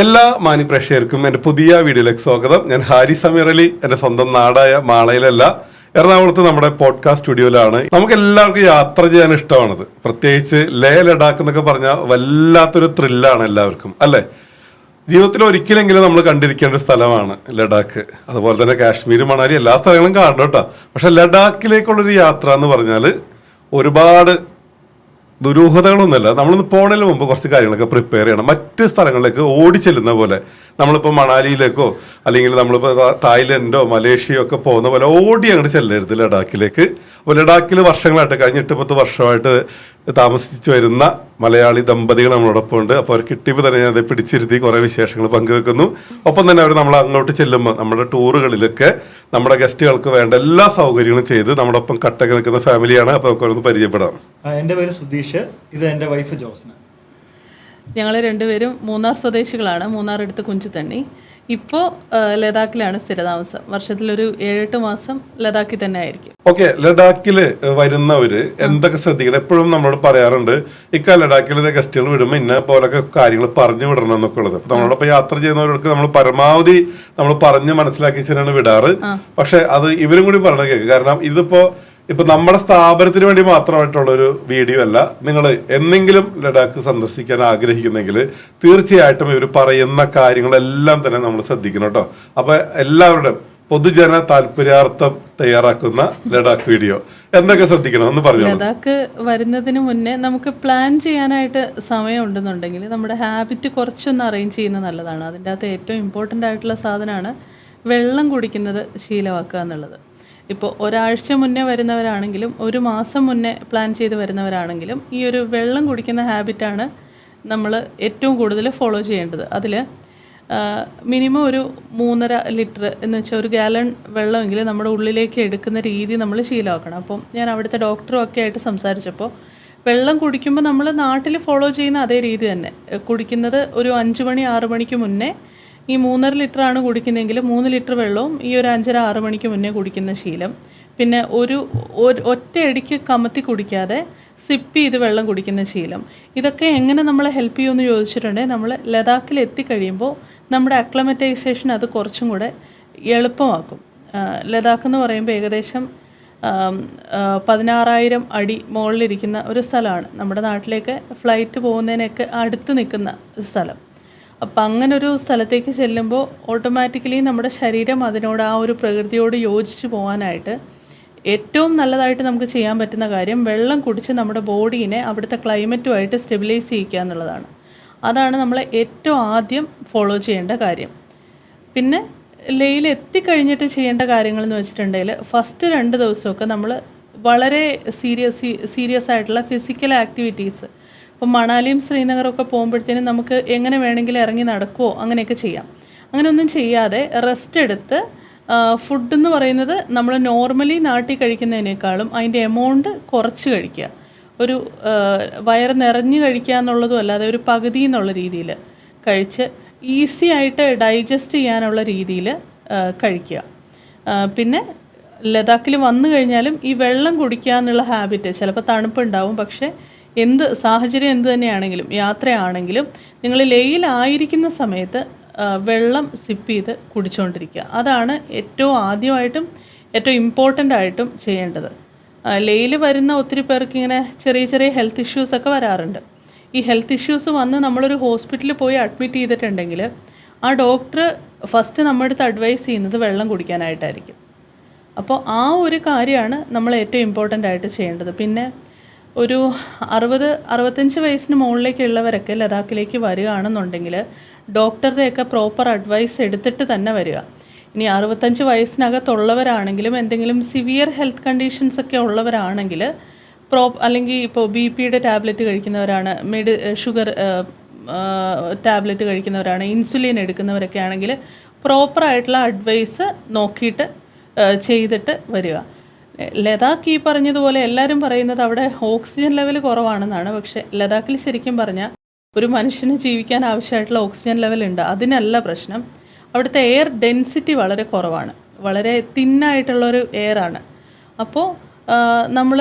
എല്ലാ മാന്യപ്രേക്ഷകർക്കും എന്റെ പുതിയ വീഡിയോയിലേക്ക് സ്വാഗതം. ഞാൻ ഹാരി സമീർ അലി എന്റെ സ്വന്തം നാടായ മാളയിലല്ല എറണാകുളത്ത് നമ്മുടെ പോഡ്കാസ്റ്റ് സ്റ്റുഡിയോയിലാണ് നമുക്ക് എല്ലാവർക്കും യാത്ര ചെയ്യാൻ ഇഷ്ടമാണത്. പ്രത്യേകിച്ച് ലേ ലഡാക്ക് എന്നൊക്കെ പറഞ്ഞാൽ വല്ലാത്തൊരു ത്രില്ലാണ് എല്ലാവർക്കും അല്ലേ? ജീവിതത്തിൽ ഒരിക്കലെങ്കിലും നമ്മൾ കണ്ടിരിക്കേണ്ട ഒരു സ്ഥലമാണ് ലഡാക്ക്. അതുപോലെ തന്നെ കാശ്മീർ മണാലി എല്ലാ സ്ഥലങ്ങളും കാണണം കേട്ടോ. പക്ഷെ ലഡാക്കിലേക്കുള്ളൊരു യാത്ര എന്ന് പറഞ്ഞാൽ ഒരുപാട് ദുരൂഹതകളൊന്നുമല്ല. നമ്മളൊന്ന് പോണതിന് മുമ്പ് കുറച്ച് കാര്യങ്ങളൊക്കെ പ്രിപ്പയർ ചെയ്യണം. മറ്റ് സ്ഥലങ്ങളിലേക്ക് ഓടിച്ചെല്ലുന്ന പോലെ നമ്മളിപ്പോൾ മണാലിയിലേക്കോ അല്ലെങ്കിൽ നമ്മളിപ്പോൾ തായ്ലൻഡോ മലേഷ്യയോ ഒക്കെ പോകുന്ന പോലെ ഓടി അങ്ങോട്ട് ചെല്ലരുത് ലഡാക്കിലേക്ക്. അപ്പോൾ ലഡാക്കിൽ വർഷങ്ങളായിട്ട് കഴിഞ്ഞ എട്ട് പത്ത് വർഷമായിട്ട് താമസിച്ചു വരുന്ന മലയാളി ദമ്പതികൾ നമ്മളോടൊപ്പം ഉണ്ട്. അപ്പോൾ അവർ കിട്ടിയപ്പോൾ തന്നെ ഞാൻ അത് പിടിച്ചിരുത്തി കുറേ വിശേഷങ്ങൾ പങ്കുവെക്കുന്നു. ഒപ്പം തന്നെ അവർ നമ്മൾ അങ്ങോട്ട് ചെല്ലുമ്പോൾ നമ്മുടെ ടൂറുകളിലൊക്കെ നമ്മുടെ ഗസ്റ്റുകൾക്ക് വേണ്ട എല്ലാ സൗകര്യങ്ങളും ചെയ്ത് നമ്മുടെ ഒപ്പം കട്ടക്ക് നിൽക്കുന്ന ഫാമിലിയാണ് അപ്പോൾ നമുക്ക് ഒന്ന് പരിചയപ്പെടാം. എന്റെ പേര് സുധീഷ്. ഇത് എന്റെ വൈഫ് ജോസ്ന. ഞങ്ങൾ രണ്ടുപേരും മൂന്നാർ സ്വദേശികളാണ്. മൂന്നാർ എടുത്ത് കുഞ്ചുതണ്ണി ഇപ്പോൾ ലഡാക്കിലാണ് സ്ഥിരതാമസം. വർഷത്തിലൊരു ഏഴെട്ട് മാസം ലഡാക്കിൽ തന്നെ ആയിരിക്കും. ഓക്കെ ലഡാക്കിൽ വരുന്നവര് എന്തൊക്കെ ശ്രദ്ധിക്കണം? എപ്പോഴും നമ്മളോട് പറയാറുണ്ട് ഇക്ക ലഡാക്കിൽ ഗസ്റ്റുകൾ വിടുമ്പോൾ ഇന്ന പോലൊക്കെ കാര്യങ്ങൾ പറഞ്ഞു വിടണം എന്നൊക്കെ ഉള്ളത്. നമ്മളോടൊപ്പം യാത്ര ചെയ്യുന്നവർക്ക് നമ്മൾ പരമാവധി നമ്മൾ പറഞ്ഞ് മനസ്സിലാക്കി വെച്ചാണ് വിടാറ്. പക്ഷെ അത് ഇവരും കൂടി പറയണത് കേൾക്കുക കാരണം ഇതിപ്പോ ഇപ്പൊ നമ്മുടെ സ്ഥാപനത്തിന് വേണ്ടി മാത്രമായിട്ടുള്ള ഒരു വീഡിയോ അല്ല. നിങ്ങൾ എന്തെങ്കിലും ലഡാക്ക് സന്ദർശിക്കാൻ ആഗ്രഹിക്കുന്നെങ്കിൽ തീർച്ചയായിട്ടും ഇവർ പറയുന്ന കാര്യങ്ങളെല്ലാം തന്നെ നമ്മൾ ശ്രദ്ധിക്കണം കേട്ടോ അപ്പൊ എല്ലാവരുടെയും പൊതുജന താല്പര്യാർത്ഥം തയ്യാറാക്കുന്ന ലഡാക്ക് വീഡിയോ. എന്തൊക്കെ ശ്രദ്ധിക്കണം? എന്ന് പറഞ്ഞു ലഡാക്ക് വരുന്നതിന് മുന്നേ നമുക്ക് പ്ലാൻ ചെയ്യാനായിട്ട് സമയം ഉണ്ടെന്നുണ്ടെങ്കിൽ നമ്മുടെ ഹാബിറ്റ് കുറച്ചൊന്ന് അറേഞ്ച് ചെയ്യുന്നത് നല്ലതാണ്. അതിന്റെ അകത്ത് ഏറ്റവും ഇമ്പോർട്ടന്റ് ആയിട്ടുള്ള സാധനമാണ് വെള്ളം കുടിക്കുന്നത് ശീലമാക്കുക എന്നുള്ളത്. ഇപ്പോൾ ഒരാഴ്ച മുന്നേ വരുന്നവരാണെങ്കിലും ഒരു മാസം മുന്നേ പ്ലാൻ ചെയ്ത് വരുന്നവരാണെങ്കിലും ഈ ഒരു വെള്ളം കുടിക്കുന്ന ഹാബിറ്റാണ് നമ്മൾ ഏറ്റവും കൂടുതൽ ഫോളോ ചെയ്യേണ്ടത്. അതിൽ മിനിമം ഒരു മൂന്നര ലിറ്റർ എന്ന് വെച്ചാൽ ഒരു ഗാലൺ വെള്ളമെങ്കിലും നമ്മുടെ ഉള്ളിലേക്ക് എടുക്കുന്ന രീതി നമ്മൾ ശീലമാക്കണം. അപ്പം ഞാൻ അവിടുത്തെ ഡോക്ടറും ഒക്കെ ആയിട്ട് സംസാരിച്ചപ്പോൾ വെള്ളം കുടിക്കുമ്പോൾ നമ്മൾ നാട്ടിൽ ഫോളോ ചെയ്യുന്ന അതേ രീതി തന്നെ. കുടിക്കുന്നത് ഒരു അഞ്ച് മണി ആറ് മണിക്ക് മുന്നേ ഈ മൂന്നര ആണ് കുടിക്കുന്നതെങ്കിൽ മൂന്ന് ലിറ്റർ വെള്ളവും ഈ ഒരു അഞ്ചര ആറ് മണിക്ക് മുന്നേ കുടിക്കുന്ന ശീലം. പിന്നെ ഒരു ഒറ്റയടിക്ക് കമത്തി കുടിക്കാതെ സിപ്പ് ചെയ്ത് വെള്ളം കുടിക്കുന്ന ശീലം. ഇതൊക്കെ എങ്ങനെ നമ്മളെ ഹെൽപ്പ് ചെയ്യുമെന്ന് ചോദിച്ചിട്ടുണ്ടെങ്കിൽ നമ്മൾ ലഡാക്കിൽ എത്തിക്കഴിയുമ്പോൾ നമ്മുടെ അക്ലമറ്റൈസേഷൻ അത് കുറച്ചും കൂടെ എളുപ്പമാക്കും. ലഡാക്ക് എന്ന് പറയുമ്പോൾ ഏകദേശം പതിനാറായിരം അടി മുകളിലിരിക്കുന്ന ഒരു സ്ഥലമാണ്. നമ്മുടെ നാട്ടിലേക്ക് ഫ്ലൈറ്റ് പോകുന്നതിനൊക്കെ അടുത്ത് നിൽക്കുന്ന സ്ഥലം. അപ്പം അങ്ങനെ ഒരു സ്ഥലത്തേക്ക് ചെല്ലുമ്പോൾ ഓട്ടോമാറ്റിക്കലി നമ്മുടെ ശരീരം അതിനോട് ആ ഒരു പ്രകൃതിയോട് യോജിച്ച് പോകാനായിട്ട് ഏറ്റവും നല്ലതായിട്ട് നമുക്ക് ചെയ്യാൻ പറ്റുന്ന കാര്യം വെള്ളം കുടിച്ച് നമ്മുടെ ബോഡീനെ അവിടുത്തെ ക്ലൈമറ്റുമായിട്ട് സ്റ്റെബിലൈസ് ചെയ്യിക്കുക എന്നുള്ളതാണ്. അതാണ് നമ്മൾ ഏറ്റവും ആദ്യം ഫോളോ ചെയ്യേണ്ട കാര്യം. പിന്നെ ലേയിൽ എത്തിക്കഴിഞ്ഞിട്ട് ചെയ്യേണ്ട കാര്യങ്ങൾ എന്ന് വെച്ചിട്ടുണ്ടെങ്കിൽ ഫസ്റ്റ് രണ്ട് ദിവസമൊക്കെ നമ്മൾ വളരെ സീരിയസ് സീരിയസ് ആയിട്ടുള്ള ഫിസിക്കൽ ആക്ടിവിറ്റീസ് ഇപ്പോൾ മണാലിയും ശ്രീനഗറൊക്കെ പോകുമ്പോഴത്തേനും നമുക്ക് എങ്ങനെ വേണമെങ്കിലും ഇറങ്ങി നടക്കുമോ അങ്ങനെയൊക്കെ ചെയ്യാം. അങ്ങനെയൊന്നും ചെയ്യാതെ റെസ്റ്റ് എടുത്ത് ഫുഡ് എന്ന് പറയുന്നത് നമ്മൾ നോർമലി നാട്ടിൽ കഴിക്കുന്നതിനേക്കാളും അതിന്റെ എമൗണ്ട് കുറച്ച് കഴിക്കുക. ഒരു വയർ നിറഞ്ഞ് കഴിക്കുക എന്നുള്ളതും അല്ലാതെ ഒരു പകുതി എന്നുള്ള രീതിയിൽ കഴിച്ച് ഈസി ആയിട്ട് ഡൈജസ്റ്റ് ചെയ്യാനുള്ള രീതിയിൽ കഴിക്കുക. പിന്നെ ലഡാക്കിൽ വന്നു കഴിഞ്ഞാലും ഈ വെള്ളം കുടിക്കുക എന്നുള്ള ഹാബിറ്റ് ചിലപ്പോൾ തണുപ്പുണ്ടാവും. പക്ഷേ എന്ത് സാഹചര്യം എന്ത് തന്നെയാണെങ്കിലും യാത്രയാണെങ്കിലും നിങ്ങൾ ലേയിലായിരിക്കുന്ന സമയത്ത് വെള്ളം സിപ്പ് ചെയ്ത് കുടിച്ചുകൊണ്ടിരിക്കുക അതാണ് ഏറ്റവും ആദ്യമായിട്ടും ഏറ്റവും ഇമ്പോർട്ടന്റ് ആയിട്ടും ചെയ്യേണ്ടത്. ലേയിൽ വരുന്ന ഒത്തിരി പേർക്ക് ഇങ്ങനെ ചെറിയ ചെറിയ ഹെൽത്ത് ഇഷ്യൂസ് ഒക്കെ വരാറുണ്ട്. ഈ ഹെൽത്ത് ഇഷ്യൂസ് വന്ന് നമ്മളൊരു ഹോസ്പിറ്റലിൽ പോയി അഡ്മിറ്റ് ചെയ്തിട്ടുണ്ടെങ്കിൽ ആ ഡോക്ടർ ഫസ്റ്റ് നമ്മുടെ അടുത്ത് അഡ്വൈസ് ചെയ്യുന്നത് വെള്ളം കുടിക്കാനായിട്ടായിരിക്കും. അപ്പോൾ ആ ഒരു കാര്യമാണ് നമ്മൾ ഏറ്റവും ഇമ്പോർട്ടന്റ് ആയിട്ട് ചെയ്യേണ്ടത്. പിന്നെ ഒരു അറുപത് അറുപത്തഞ്ച് വയസ്സിന് മുകളിലേക്കുള്ളവരൊക്കെ ലഡാക്കിലേക്ക് വരികയാണെന്നുണ്ടെങ്കിൽ ഡോക്ടറുടെയൊക്കെ പ്രോപ്പർ അഡ്വൈസ് എടുത്തിട്ട് തന്നെ വരിക. ഇനി അറുപത്തഞ്ച് വയസ്സിനകത്തുള്ളവരാണെങ്കിലും എന്തെങ്കിലും സിവിയർ ഹെൽത്ത് കണ്ടീഷൻസ് ഒക്കെ ഉള്ളവരാണെങ്കിൽ പ്രോ അല്ലെങ്കിൽ ഇപ്പോൾ ബി പിയുടെ ടാബ്ലറ്റ് കഴിക്കുന്നവരാണ് മെഡി ഷുഗർ ടാബ്ലറ്റ് കഴിക്കുന്നവരാണ് ഇൻസുലിൻ എടുക്കുന്നവരൊക്കെ ആണെങ്കിൽ പ്രോപ്പറായിട്ടുള്ള അഡ്വൈസ് നോക്കിയിട്ട് ചെയ്തിട്ട് വരിക. ലഡാക്ക് ഈ പറഞ്ഞതുപോലെ എല്ലാവരും പറയുന്നത് അവിടെ ഓക്സിജൻ ലെവൽ കുറവാണെന്നാണ്. പക്ഷേ ലഡാക്കിൽ ശരിക്കും പറഞ്ഞാൽ ഒരു മനുഷ്യന് ജീവിക്കാൻ ആവശ്യമായിട്ടുള്ള ഓക്സിജൻ ലെവൽ ഉണ്ട്. അതിനല്ല പ്രശ്നം. അവിടുത്തെ എയർ ഡെൻസിറ്റി വളരെ കുറവാണ്. വളരെ തിന്നായിട്ടുള്ളൊരു എയർ ആണ് അപ്പോൾ നമ്മൾ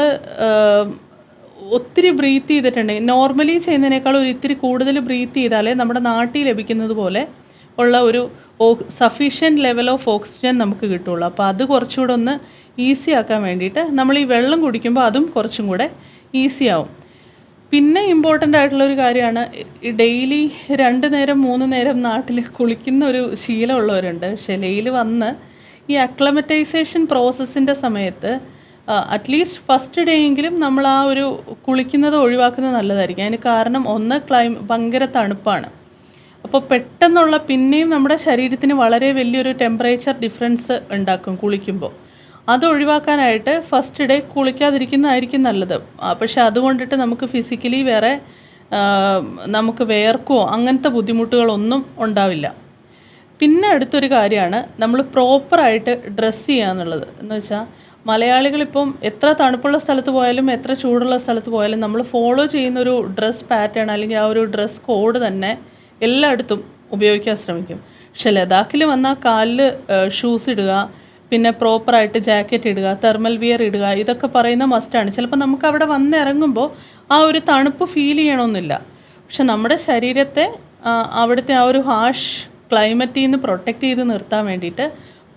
ഒത്തിരി ബ്രീത്ത് ചെയ്തിട്ടുണ്ടെങ്കിൽ നോർമലി ചെയ്യുന്നതിനേക്കാൾ ഒരു ഇത്തിരി കൂടുതൽ ബ്രീത്ത് ചെയ്താലേ നമ്മുടെ നാട്ടിൽ ലഭിക്കുന്നത് പോലെ ഉള്ള ഒരു സഫീഷ്യന്റ് ലെവൽ ഓഫ് ഓക്സിജൻ നമുക്ക് കിട്ടുള്ളൂ. അപ്പോൾ അത് കുറച്ചുകൂടെ ഒന്ന് ഈസി ആക്കാൻ വേണ്ടിയിട്ട് നമ്മൾ ഈ വെള്ളം കുടിക്കുമ്പോൾ അതും കുറച്ചും കൂടെ ഈസി ആവും പിന്നെ ഇമ്പോർട്ടന്റ് ആയിട്ടുള്ള ഒരു കാര്യമാണ് ഡെയിലി രണ്ട് നേരം മൂന്ന് നേരം നാട്ടിൽ കുളിക്കുന്ന ഒരു ശീലമുള്ളവരുണ്ട്. ശിലയിൽ വന്ന് ഈ അക്ലമറ്റൈസേഷൻ പ്രോസസ്സിന്റെ സമയത്ത് അറ്റ്ലീസ്റ്റ് ഫസ്റ്റ് ഡേ എങ്കിലും നമ്മൾ ആ ഒരു കുളിക്കുന്നത് ഒഴിവാക്കുന്നത് നല്ലതായിരിക്കും. അതിന് കാരണം ഒന്ന് ക്ലൈം ഭയങ്കര തണുപ്പാണ്. അപ്പോൾ പെട്ടെന്നുള്ള പിന്നെയും നമ്മുടെ ശരീരത്തിന് വളരെ വലിയൊരു ടെമ്പറേച്ചർ ഡിഫറൻസ് ഉണ്ടാക്കും കുളിക്കുമ്പോൾ. അത് ഒഴിവാക്കാനായിട്ട് ഫസ്റ്റ് ഡേ കുളിക്കാതിരിക്കുന്നതായിരിക്കും നല്ലത്. പക്ഷെ അതുകൊണ്ടിട്ട് നമുക്ക് ഫിസിക്കലി വേറെ നമുക്ക് വേർക്കോ അങ്ങനത്തെ ബുദ്ധിമുട്ടുകളൊന്നും ഉണ്ടാവില്ല. പിന്നെ അടുത്തൊരു കാര്യമാണ് നമ്മൾ പ്രോപ്പറായിട്ട് ഡ്രസ്സ് ചെയ്യുക എന്നുള്ളത്. എന്ന് വെച്ചാൽ മലയാളികളിപ്പം എത്ര തണുപ്പുള്ള സ്ഥലത്ത് പോയാലും എത്ര ചൂടുള്ള സ്ഥലത്ത് പോയാലും നമ്മൾ ഫോളോ ചെയ്യുന്ന ഒരു ഡ്രസ്സ് പാറ്റേൺ അല്ലെങ്കിൽ ആ ഒരു ഡ്രസ്സ് കോഡ് തന്നെ എല്ലായിടത്തും ഉപയോഗിക്കാൻ ശ്രമിക്കും. പക്ഷെ ലഡാക്കിൽ വന്നാൽ കാലിൽ ഷൂസ് ഇടുക പിന്നെ പ്രോപ്പറായിട്ട് ജാക്കറ്റ് ഇടുക തെർമൽ വിയർ ഇടുക ഇതൊക്കെ പറയുന്ന മസ്റ്റാണ് ചിലപ്പോൾ നമുക്ക് അവിടെ വന്നിറങ്ങുമ്പോൾ ആ ഒരു തണുപ്പ് ഫീൽ ചെയ്യണമെന്നില്ല പക്ഷെ നമ്മുടെ ശരീരത്തെ അവിടുത്തെ ആ ഒരു ഹാഷ് ക്ലൈമറ്റിൽ നിന്ന് പ്രൊട്ടക്റ്റ് ചെയ്ത് നിർത്താൻ വേണ്ടിയിട്ട്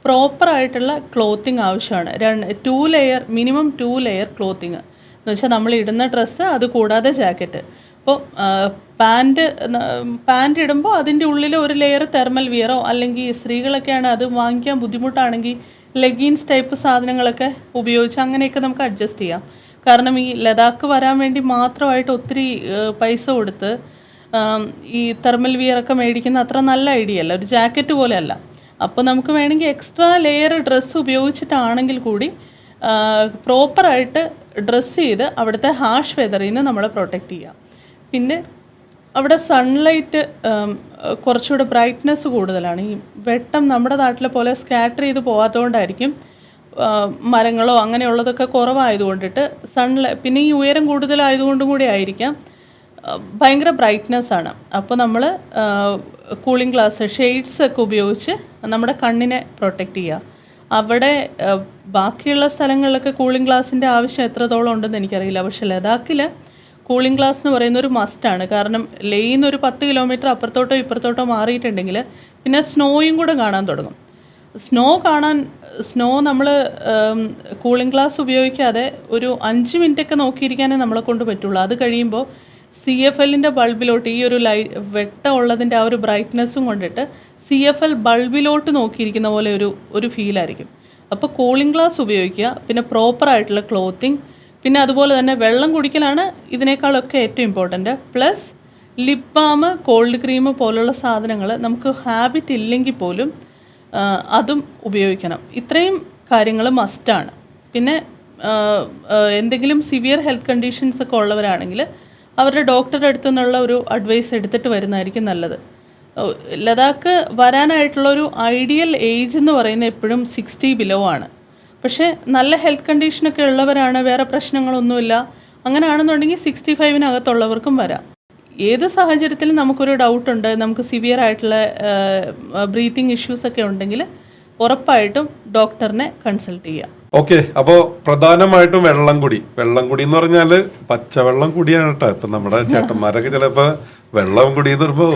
പ്രോപ്പറായിട്ടുള്ള ക്ലോത്തിങ് ആവശ്യമാണ്. രണ്ട് two layer minimum two layer clothing എന്ന് വെച്ചാൽ നമ്മൾ ഇടുന്ന ഡ്രസ്സ് അത് കൂടാതെ ജാക്കറ്റ് അപ്പോൾ പാന്റ് പാന്റ് ഇടുമ്പോൾ അതിന്റെ ഉള്ളിൽ ഒരു ലെയർ തെർമൽ വിയറോ അല്ലെങ്കിൽ സ്ത്രീകളൊക്കെയാണ് അത് വാങ്ങിക്കാൻ ബുദ്ധിമുട്ടാണെങ്കിൽ ലെഗീൻസ് ടൈപ്പ് സാധനങ്ങളൊക്കെ ഉപയോഗിച്ച് അങ്ങനെയൊക്കെ നമുക്ക് അഡ്ജസ്റ്റ് ചെയ്യാം. കാരണം ഈ ലഡാക്ക് വരാൻ വേണ്ടി മാത്രമായിട്ട് ഒത്തിരി പൈസ കൊടുത്ത് ഈ തെർമൽ വിയർ ഒക്കെ മേടിക്കുന്ന അത്ര നല്ല ഐഡിയ അല്ല. ഒരു ജാക്കറ്റ് പോലെ അല്ല അപ്പോൾ നമുക്ക് വേണമെങ്കിൽ എക്സ്ട്രാ ലെയർ ഡ്രസ്സ് ഉപയോഗിച്ചിട്ടാണെങ്കിൽ കൂടി പ്രോപ്പറായിട്ട് ഡ്രസ്സ് ചെയ്ത് അവിടുത്തെ ഹാഷ് വെതറിൽ നിന്ന് നമ്മളെ പ്രൊട്ടക്റ്റ് ചെയ്യാം. പിന്നെ അവിടെ സൺലൈറ്റ് കുറച്ചുകൂടെ ബ്രൈറ്റ്നെസ് കൂടുതലാണ്. ഈ വെട്ടം നമ്മുടെ നാട്ടിലെ പോലെ സ്കാറ്റർ ചെയ്ത് പോകാത്തതുകൊണ്ടായിരിക്കും മരങ്ങളോ അങ്ങനെയുള്ളതൊക്കെ കുറവായതുകൊണ്ടിട്ട് സൺലൈ പിന്നെ ഈ ഉയരം കൂടുതലായതുകൊണ്ടും കൂടി ആയിരിക്കാം ഭയങ്കര ബ്രൈറ്റ്നെസ് ആണ്. അപ്പോൾ നമ്മൾ കൂളിംഗ് ഗ്ലാസ് ഷെയ്ഡ്സ് ഒക്കെ ഉപയോഗിച്ച് നമ്മുടെ കണ്ണിനെ പ്രൊട്ടക്റ്റ് ചെയ്യുക അവിടെ ബാക്കിയുള്ള സ്ഥലങ്ങളിലൊക്കെ കൂളിംഗ് ഗ്ലാസിന്റെ ആവശ്യം എത്രത്തോളം ഉണ്ടെന്ന് എനിക്കറിയില്ല. പക്ഷെ ലഡാക്കിൽ കൂളിംഗ് ഗ്ലാസ് എന്ന് പറയുന്ന ഒരു മസ്റ്റാണ് കാരണം ലേയിൽ ഒരു പത്ത് കിലോമീറ്റർ അപ്പുറത്തോട്ടോ ഇപ്പുറത്തോട്ടോ മാറിയിട്ടുണ്ടെങ്കിൽ പിന്നെ സ്നോയും കൂടെ കാണാൻ തുടങ്ങും. സ്നോ കാണാൻ സ്നോ നമ്മൾ കൂളിംഗ് ഗ്ലാസ് ഉപയോഗിക്കാതെ ഒരു അഞ്ച് മിനിറ്റൊക്കെ നോക്കിയിരിക്കാനേ നമ്മളെ കൊണ്ട് പറ്റുള്ളൂ. അത് കഴിയുമ്പോൾ സി എഫ് എല്ലിന്റെ ബൾബിലോട്ട് ഈ ഒരു ലൈ വെട്ട ഉള്ളതിന്റെ ആ ഒരു ബ്രൈറ്റ്നെസ്സും കൊണ്ടിട്ട് സി എഫ് എൽ ബൾബിലോട്ട് നോക്കിയിരിക്കുന്ന പോലെ ഒരു ഒരു ഫീലായിരിക്കും അപ്പോൾ കൂളിംഗ് ഗ്ലാസ് ഉപയോഗിക്കുക. പിന്നെ പ്രോപ്പറായിട്ടുള്ള ക്ലോത്തിങ് പിന്നെ അതുപോലെ തന്നെ വെള്ളം കുടിക്കലാണ് ഇതിനേക്കാളൊക്കെ ഏറ്റവും important plus lip balm cold cream പോലുള്ള സാധനങ്ങൾ നമുക്ക് ഹാബിറ്റ് ഇല്ലെങ്കിൽ പോലും അതും ഉപയോഗിക്കണം. ഇത്രയും കാര്യങ്ങൾ മസ്റ്റാണ് പിന്നെ എന്തെങ്കിലും സിവിയർ ഹെൽത്ത് കണ്ടീഷൻസ് ഒക്കെ ഉള്ളവരാണെങ്കിൽ അവരുടെ ഡോക്ടറുടെ അടുത്തു നിന്നുള്ള ഒരു അഡ്വൈസ് എടുത്തിട്ട് വരുന്നതായിരിക്കും നല്ലത്. ലഡാക്ക് വരാനായിട്ടുള്ള ഒരു ഐഡിയൽ ഏജ് എന്ന് പറയുന്നത് എപ്പോഴും സിക്സ്റ്റി ബിലോ ആണ്. പക്ഷേ നല്ല ഹെൽത്ത് കണ്ടീഷനൊക്കെ ഉള്ളവരാണ് വേറെ പ്രശ്നങ്ങളൊന്നുമില്ല. അങ്ങനെയാണെന്നുണ്ടെങ്കിൽ സിക്സ്റ്റി ഫൈവിനകത്തുള്ളവർക്കും വരാം. ഏത് സാഹചര്യത്തിലും നമുക്കൊരു ഡൗട്ടുണ്ട് നമുക്ക് സിവിയർ ആയിട്ടുള്ള ബ്രീത്തിങ് ഇഷ്യൂസ് ഒക്കെ ഉണ്ടെങ്കിൽ ഉറപ്പായിട്ടും ഡോക്ടറിനെ കൺസൾട്ട് ചെയ്യാം. ഓക്കെ അപ്പോൾ പ്രധാനമായിട്ടും വെള്ളം കുടി വെള്ളം കുടി എന്ന് പറഞ്ഞാൽ പച്ചവെള്ളം കുടിയാണ് കേട്ടോ. ഇപ്പൊ നമ്മുടെ ചേട്ടന്മാരൊക്കെ ചിലപ്പോ വെള്ളം കുടിയെന്ന് പറയുമ്പോൾ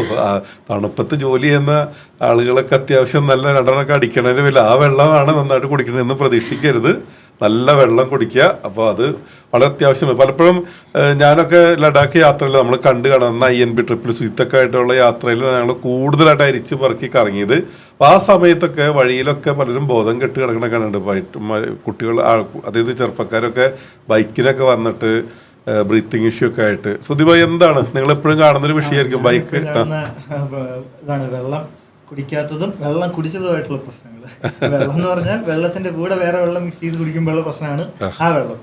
തണുപ്പത്ത് ജോലി ചെയ്യുന്ന ആളുകളൊക്കെ അത്യാവശ്യം നല്ല രണ്ടെണ്ണമൊക്കെ അടിക്കണതിന് വില ആ വെള്ളമാണ് നന്നായിട്ട് കുടിക്കണമെന്ന് പ്രതീക്ഷിക്കരുത്. നല്ല വെള്ളം കുടിക്കുക. അപ്പോൾ അത് വളരെ അത്യാവശ്യമാണ്. പലപ്പോഴും ഞാനൊക്കെ ലഡാക്ക് യാത്രയിൽ നമ്മൾ കണ്ടു കാണുന്ന ഐ എൻ ബി ട്രിപ്പിൽ സുയിത്തൊക്കെ ആയിട്ടുള്ള യാത്രയിൽ ഞങ്ങൾ കൂടുതലായിട്ട് അരിച്ച് പറക്കി കറങ്ങിയത്. അപ്പോൾ ആ സമയത്തൊക്കെ വഴിയിലൊക്കെ പലരും ബോധം കെട്ട് കിടക്കണ കാണുന്നുണ്ട് കുട്ടികൾ അതായത് ചെറുപ്പക്കാരൊക്കെ ബൈക്കിനൊക്കെ വന്നിട്ട് ബ്രീത്തിങ് ഇഷ്യൂ ഒക്കെ ആയിട്ട്. സുധിബായി എന്താണ്? നിങ്ങൾ എപ്പോഴും കാണുന്നൊരു വിഷയമായിരിക്കും ബൈക്ക് ഇതാണ് വെള്ളം കുടിക്കാത്തതും വെള്ളം കുടിച്ചതുമായിട്ടുള്ള പ്രശ്നങ്ങൾ വെള്ളം എന്ന് പറഞ്ഞാൽ വെള്ളത്തിന്റെ കൂടെ വേറെ വെള്ളം മിക്സ് ചെയ്ത് കുടിക്കുമ്പോഴുള്ള പ്രശ്നമാണ് ആ. വെള്ളം.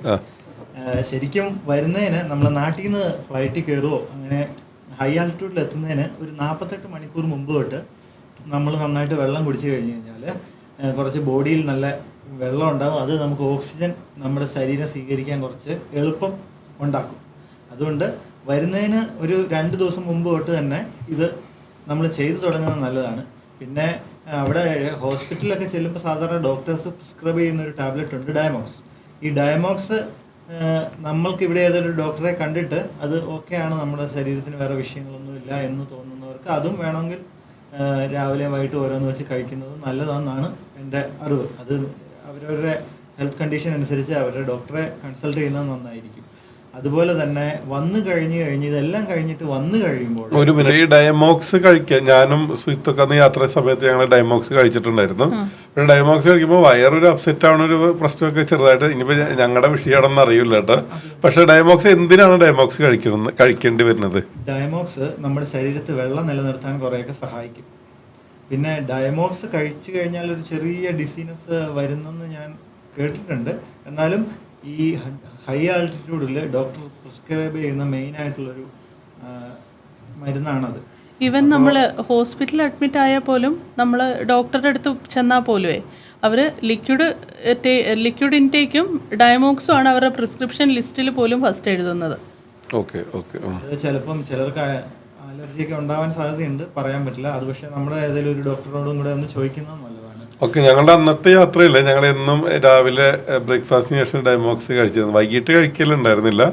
ശരിക്കും വരുന്നതിന് നമ്മളെ നാട്ടിൽ നിന്ന് ഫ്ലൈറ്റിൽ കയറുമോ അങ്ങനെ ഹൈ ആൾട്ടിറ്റ്യൂഡിൽ എത്തുന്നതിന് ഒരു നാൽപ്പത്തെട്ട് മണിക്കൂർ മുമ്പ് തൊട്ട് നമ്മൾ നന്നായിട്ട് വെള്ളം കുടിച്ചു കഴിഞ്ഞ് കഴിഞ്ഞാൽ കുറച്ച് ബോഡിയിൽ നല്ല വെള്ളം ഉണ്ടാവും. അത് നമുക്ക് ഓക്സിജൻ നമ്മുടെ ശരീരം സ്വീകരിക്കാൻ കുറച്ച് എളുപ്പം ഉണ്ടാക്കും. അതുകൊണ്ട് വരുന്നതിന് ഒരു രണ്ട് ദിവസം മുമ്പ് തൊട്ട് തന്നെ ഇത് നമ്മൾ ചെയ്തു തുടങ്ങുന്നത് നല്ലതാണ്. പിന്നെ അവിടെ ഹോസ്പിറ്റലിലൊക്കെ ചെല്ലുമ്പോൾ സാധാരണ ഡോക്ടേഴ്സ് പ്രിസ്ക്രൈബ് ചെയ്യുന്ന ഒരു ടാബ്ലറ്റ് ഉണ്ട് ഡയമോക്സ്. ഈ ഡയമോക്സ് നമ്മൾക്ക് ഇവിടെ ഏതൊരു ഡോക്ടറെ കണ്ടിട്ട് അത് ഓക്കെ ആണ് നമ്മുടെ ശരീരത്തിന് വേറെ വിഷയങ്ങളൊന്നുമില്ല എന്ന് തോന്നുന്നവർക്ക് അതും വേണമെങ്കിൽ രാവിലെ വൈകിട്ട് ഓരോന്ന് വെച്ച് കഴിക്കുന്നത് നല്ലതാണെന്നാണ് എന്റെ അറിവ്. അത് അവരവരുടെ ഹെൽത്ത് കണ്ടീഷൻ അനുസരിച്ച് അവരുടെ ഡോക്ടറെ കൺസൾട്ട് ചെയ്യുന്നത് നന്നായിരിക്കും. അതുപോലെ തന്നെ വന്നു കഴിഞ്ഞു കഴിഞ്ഞ് ഇതെല്ലാം കഴിഞ്ഞിട്ട് വന്നു കഴിയുമ്പോൾ ഒരു മിനിറ്റ്. ഈ ഡയമോക്സ് കഴിക്കാൻ ഞാനും സ്വിത്തൊക്കെ അന്ന് യാത്ര സമയത്ത് ഞങ്ങൾ ഡയമോക്സ് കഴിച്ചിട്ടുണ്ടായിരുന്നു. പക്ഷെ ഡയമോക്സ് കഴിക്കുമ്പോൾ വയറൊരു അപ്സെറ്റ് ആവുന്ന ഒരു പ്രശ്നമൊക്കെ ചെറുതായിട്ട് ഇനിയിപ്പോൾ ഞങ്ങളുടെ വിഷയമാണെന്ന് അറിയില്ല കേട്ടോ. പക്ഷെ ഡയമോക്സ് എന്തിനാണ് ഡയമോക്സ് കഴിക്കുന്നത് കഴിക്കേണ്ടി വരുന്നത്? ഡയമോക്സ് നമ്മുടെ ശരീരത്തിൽ വെള്ളം നിലനിർത്താൻ കുറേയൊക്കെ സഹായിക്കും. പിന്നെ ഡയമോക്സ് കഴിച്ചു കഴിഞ്ഞാൽ ഒരു ചെറിയ ഡിസീനസ് വരുന്നെന്ന് ഞാൻ കേട്ടിട്ടുണ്ട്. എന്നാലും ഈ ഹൈ ആൾട്ടിറ്റ്യൂഡിൽ ഡോക്ടർ പ്രിസ്ക്രൈബ് ചെയ്യുന്ന മെയിൻ ആയിട്ടുള്ളൊരു മരുന്നാണത്. ഈവൻ നമ്മൾ ഹോസ്പിറ്റലിൽ അഡ്മിറ്റ് ആയാൽ പോലും നമ്മൾ ഡോക്ടറുടെ അടുത്ത് ചെന്നാൽ പോലുമേ അവർ ലിക്വിഡ് ലിക്വിഡ് ഇൻടേക്കും ഡയമോക്സും ആണ് അവരുടെ പ്രിസ്ക്രിപ്ഷൻ ലിസ്റ്റിൽ പോലും ഫസ്റ്റ് എഴുതുന്നത്. ഓക്കെ ഓക്കെ അത് ചിലപ്പം ചിലർക്ക് അലർജിയൊക്കെ ഉണ്ടാവാൻ സാധ്യതയുണ്ട്. പറയാൻ പറ്റില്ല. അത് പക്ഷേ നമ്മുടെ ഏതെങ്കിലും ഒരു ഡോക്ടറോടും കൂടെ ഒന്ന് ചോദിക്കുന്നത് നല്ലതാണ്. ഓക്കെ ഞങ്ങളുടെ അന്നത്തെ യാത്രയില്ല ഞങ്ങൾ എന്നും രാവിലെ ബ്രേക്ക്ഫാസ്റ്റിന് ശേഷം ഡയമോക്സ് കഴിച്ചിരുന്നു വൈകിട്ട് കഴിക്കലുണ്ടായിരുന്നില്ല.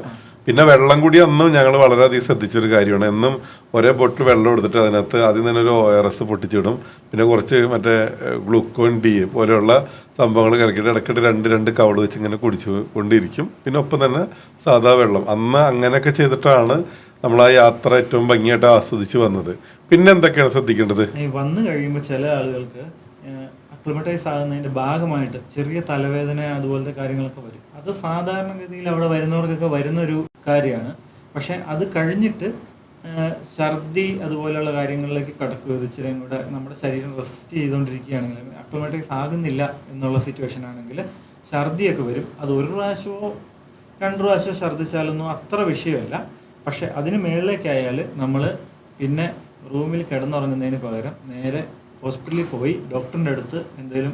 പിന്നെ വെള്ളം കൂടി അന്നും ഞങ്ങൾ വളരെയധികം ശ്രദ്ധിച്ചൊരു കാര്യമാണ്. എന്നും ഒരേ ബോട്ടിൽ വെള്ളം എടുത്തിട്ട് അതിനകത്ത് ആദ്യം തന്നെ ഒരു ഒ ആർ എസ് പൊട്ടിച്ചിടും. പിന്നെ കുറച്ച് മറ്റേ ഗ്ലൂക്കോൺ ഡി പോലെയുള്ള സംഭവങ്ങൾ കലക്കിയിട്ട് ഇടയ്ക്കിട്ട് രണ്ട് രണ്ട് കവൾ വെച്ച് ഇങ്ങനെ കുടിച്ചു കൊണ്ടിരിക്കും. പിന്നെ ഒപ്പം തന്നെ സാധാ വെള്ളം. അന്ന് അങ്ങനെയൊക്കെ ചെയ്തിട്ടാണ് നമ്മൾ ആ യാത്ര ഏറ്റവും ഭംഗിയായിട്ട് ആസ്വദിച്ച് വന്നത്. പിന്നെ എന്തൊക്കെയാണ് ശ്രദ്ധിക്കേണ്ടത്? വന്നു കഴിയുമ്പോൾ ചില ആളുകൾക്ക് അക്ലിമറ്റൈസ് ആകുന്നതിന്റെ ഭാഗമായിട്ട് ചെറിയ തലവേദന അതുപോലത്തെ കാര്യങ്ങളൊക്കെ വരും. അത് സാധാരണഗതിയിൽ അവിടെ വരുന്നവർക്കൊക്കെ വരുന്ന ഒരു കാര്യമാണ്. പക്ഷെ അത് കഴിഞ്ഞിട്ട് ഛർദി അതുപോലെയുള്ള കാര്യങ്ങളിലേക്ക് കടക്കുക ഇത് കൂടെ നമ്മുടെ ശരീരം റെസിസ്റ്റ് ചെയ്തുകൊണ്ടിരിക്കുകയാണെങ്കിൽ അക്ലിമറ്റൈസ് ആകുന്നില്ല എന്നുള്ള സിറ്റുവേഷൻ ആണെങ്കിൽ ഛർദിയൊക്കെ വരും. അത് ഒരു പ്രാവശ്യമോ രണ്ട് പ്രാവശ്യമോ ഛർദ്ദിച്ചാലൊന്നും അത്ര വിഷയമല്ല. പക്ഷെ അതിന് മേളിലേക്കായാൽ നമ്മൾ പിന്നെ റൂമിൽ കിടന്നുറങ്ങുന്നതിന് പകരം നേരെ ഹോസ്പിറ്റലിൽ പോയി ഡോക്ടറിന്റെ അടുത്ത് എന്തെങ്കിലും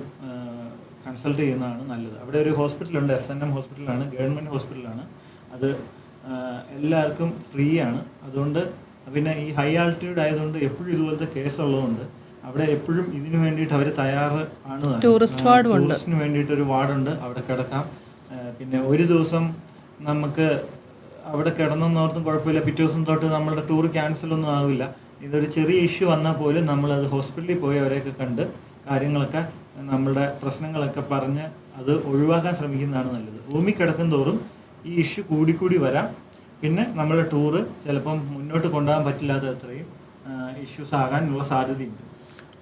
കൺസൾട്ട് ചെയ്യുന്നതാണ് നല്ലത്. അവിടെ ഒരു ഹോസ്പിറ്റലുണ്ട് എസ് എൻ എം ഹോസ്പിറ്റലാണ് ഗവൺമെന്റ് ഹോസ്പിറ്റലാണ്. അത് എല്ലാവർക്കും ഫ്രീ ആണ് അതുകൊണ്ട് പിന്നെ ഈ ഹൈ ആൾട്ടിറ്റ്യൂഡ് ആയതുകൊണ്ട് എപ്പോഴും ഇതുപോലത്തെ കേസ് ഉള്ളതുകൊണ്ട് അവിടെ എപ്പോഴും ഇതിനു വേണ്ടിയിട്ട് അവർ തയ്യാറ് ആണ് ടൂറിസ്റ്റ് വാർഡ്. ടൂറിസ്റ്റിന് വേണ്ടിയിട്ട് ഒരു വാർഡുണ്ട് അവിടെ കിടക്കാം. പിന്നെ ഒരു ദിവസം നമുക്ക് അവിടെ കിടന്നെന്നോർത്തും കുഴപ്പമില്ല. പിറ്റേ ദിവസം തൊട്ട് നമ്മളുടെ ടൂർ ക്യാൻസൽ ഒന്നും ആവില്ല. ഇതൊരു ചെറിയ ഇഷ്യൂ വന്നാൽ പോലും നമ്മളത് ഹോസ്പിറ്റലിൽ പോയി അവരെയൊക്കെ കണ്ട് കാര്യങ്ങളൊക്കെ നമ്മളുടെ പ്രശ്നങ്ങളൊക്കെ പറഞ്ഞ് അത് ഒഴിവാക്കാൻ ശ്രമിക്കുന്നതാണ് നല്ലത്. ഭൂമി കിടക്കും തോറും ഈ ഇഷ്യൂ കൂടിക്കൂടി വരാം. പിന്നെ നമ്മുടെ ടൂറ് ചിലപ്പം മുന്നോട്ട് കൊണ്ടുപോകാൻ പറ്റില്ലാത്ത അത്രയും ഇഷ്യൂസ് ആകാനുള്ള സാധ്യതയുണ്ട്.